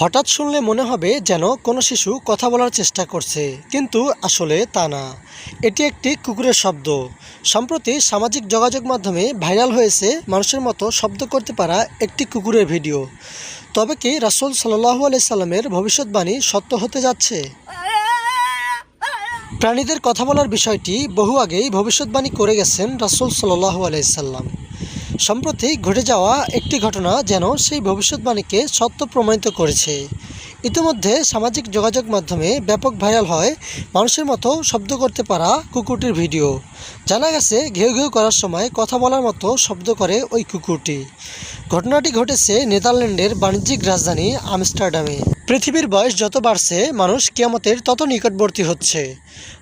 হঠাৎ শুনলে মনে হবে যেন কোনো শিশু কথা বলার চেষ্টা করছে, কিন্তু আসলে তা না। এটি একটি কুকুরের শব্দ। সম্প্রতি সামাজিক যোগাযোগ মাধ্যমে ভাইরাল হয়েছে মানুষের মতো শব্দ করতে পারা একটি কুকুরের ভিডিও। তবে কি রাসুল সাল্লাহু আলাইসাল্লামের ভবিষ্যৎবাণী সত্য হতে যাচ্ছে? প্রাণীদের কথা বলার বিষয়টি বহু আগেই ভবিষ্যৎবাণী করে গেছেন রাসুল সাল্লাহু আলাইসাল্লাম সম্প্রতি ঘটে যাওয়া একটি ঘটনা যেন সেই ভবিষ্যৎবাণীকে সত্য প্রমাণিত করেছে। ইতিমধ্যে সামাজিক যোগাযোগ মাধ্যমে ব্যাপক ভাইরাল হয় মানুষের মতো শব্দ করতে পারা কুকুরটির ভিডিও। জানা গেছে, ঘেউ ঘেউ করার সময় কথা বলার মতো শব্দ করে ওই কুকুরটি। ঘটনাটি ঘটেছে নেদারল্যান্ডের বাণিজ্যিক রাজধানী আমস্টারডামে। পৃথিবীর বয়স যত বাড়ছে, মানুষ কিয়ামতের তত নিকটবর্তী হচ্ছে।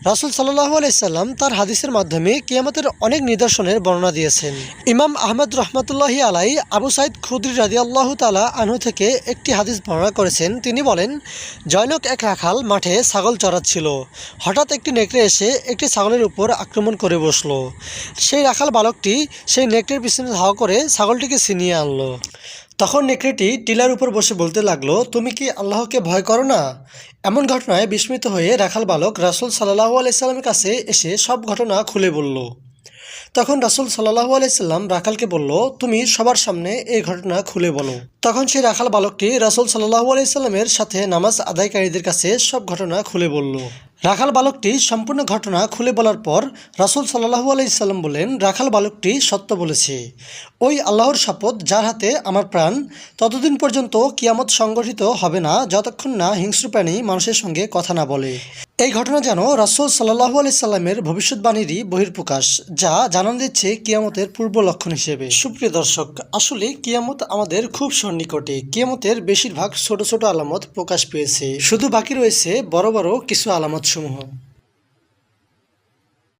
রাসুল সাল্লাহ আলাইসাল্লাম তার হাদিসের মাধ্যমে কিয়ামতের অনেক নিদর্শনের বর্ণনা দিয়েছেন। ইমাম আহমদ রহমতুল্লাহি আলাই আবু সাইদ খুদ্রি রাজি আল্লাহ তালা আনহু থেকে একটি হাদিস বর্ণনা করেছেন। তিনি বলেন, জয়নক এক রাখাল মাঠে ছাগল চড়াচ্ছিল। হঠাৎ একটি নেকড়ে এসে একটি ছাগলের উপর আক্রমণ করে বসল। সেই রাখাল বালকটি সেই নেকড়ের পিছনে ধাওয়া করে ছাগলটিকে ছিনিয়ে আনলো। তখন নেকড়েটি টিলার উপর বসে বলতে লাগল, তুমি কি আল্লাহকে ভয় করো না? এমন ঘটনায় বিস্মিত হয়ে রাখাল বালক রাসুল সাল্লাহ আলাইসাল্লামের কাছে এসে সব ঘটনা খুলে বলল। তখন রাসুল সাল্লাহ আলাইসাল্লাম রাখালকে বলল, তুমি সবার সামনে এই ঘটনা খুলে বলো। তখন সেই রাখাল বালকটি রাসুল সাল্লাহ আলাইসাল্লামের সাথে নামাজ আদায়কারীদের কাছে সব ঘটনা খুলে বলল। রাখাল বালকটি সম্পূর্ণ ঘটনা খুলে বলার পর রাসুল সাল্লাহু আলাইসাল্লাম বলেন, রাখাল বালকটি সত্য বলেছে। ওই আল্লাহর শপথ যার হাতে আমার প্রাণ, ততদিন পর্যন্ত কিয়ামত সংগঠিত হবে না যতক্ষণ না হিংস্র প্রাণী মানুষের সঙ্গে কথা না বলে। এই ঘটনা যেন রাসুল সাল্লাহু আলাইসাল্লামের ভবিষ্যৎবাণীরই বহির্প্রকাশ যা জানান দিচ্ছে কিয়ামতের পূর্ব লক্ষণ হিসেবে। সুপ্রিয় দর্শক, আসলে কিয়ামত আমাদের খুব সন্নিকটে। কিয়ামতের বেশিরভাগ ছোট ছোট আলামত প্রকাশ পেয়েছে। শুধু বাকি রয়েছে বড় বড় কিছু আলামত সমূহ